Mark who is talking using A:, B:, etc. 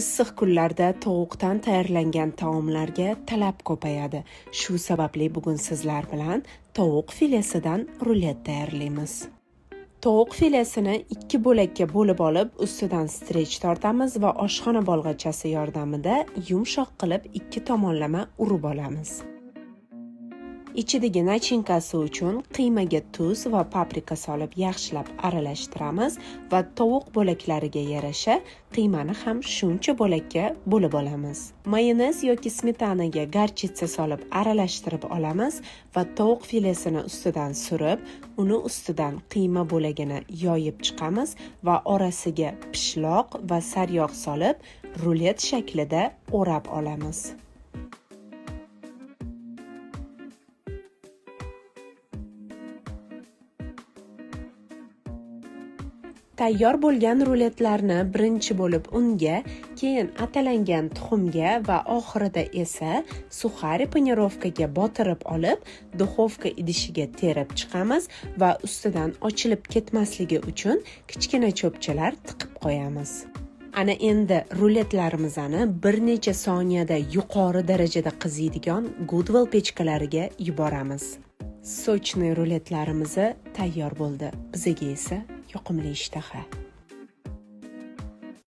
A: issiq kunlarda tovuqdan tayyorlangan taomlarga talab ko'payadi. Shu sababli bugun sizlar bilan tovuq filesidan rulet tayyorlaymiz. Tovuq filesini ikki bo'lakka bo'lib olib ustidan strech tortamiz va oshxona bolg'achasi yordamida yumshoq qilib ikki tomonlama urib olamiz. Ichidagi nachinkasi uchun qiymaga tuz va paprika solib yaxshilab aralashtiramiz va tovuq bo'laklariga yarasha qiymani ham shuncha bo'lakka bo'lib olamiz. Mayonez yoki smetanaga garchitsa solib aralashtirib olamiz va tovuq filesini ustidan surib uni ustidan qiyma bo'lagini yoyib chiqamiz va orasiga pishloq va sariyog' solib rulet shaklida o'rab olamiz. Tayyor bo'lgan ruletlarni birinchi bo'lib unga keyin atalangan tuxumga va oxirida esa suxari panirovkaga botirib olib duxovka idishiga terib chiqamiz va ustidan ochilib ketmasligi uchun kichkina cho'pchalar tiqib qo'yamiz. Ana endi ruletlarimizni bir necha soniyada yuqori darajada qiziydigan goodwell pechkalariga yuboramiz. Sochniy ruletlarimiz tayyor bo'ldi. Bizaga esa يقم ليشتخى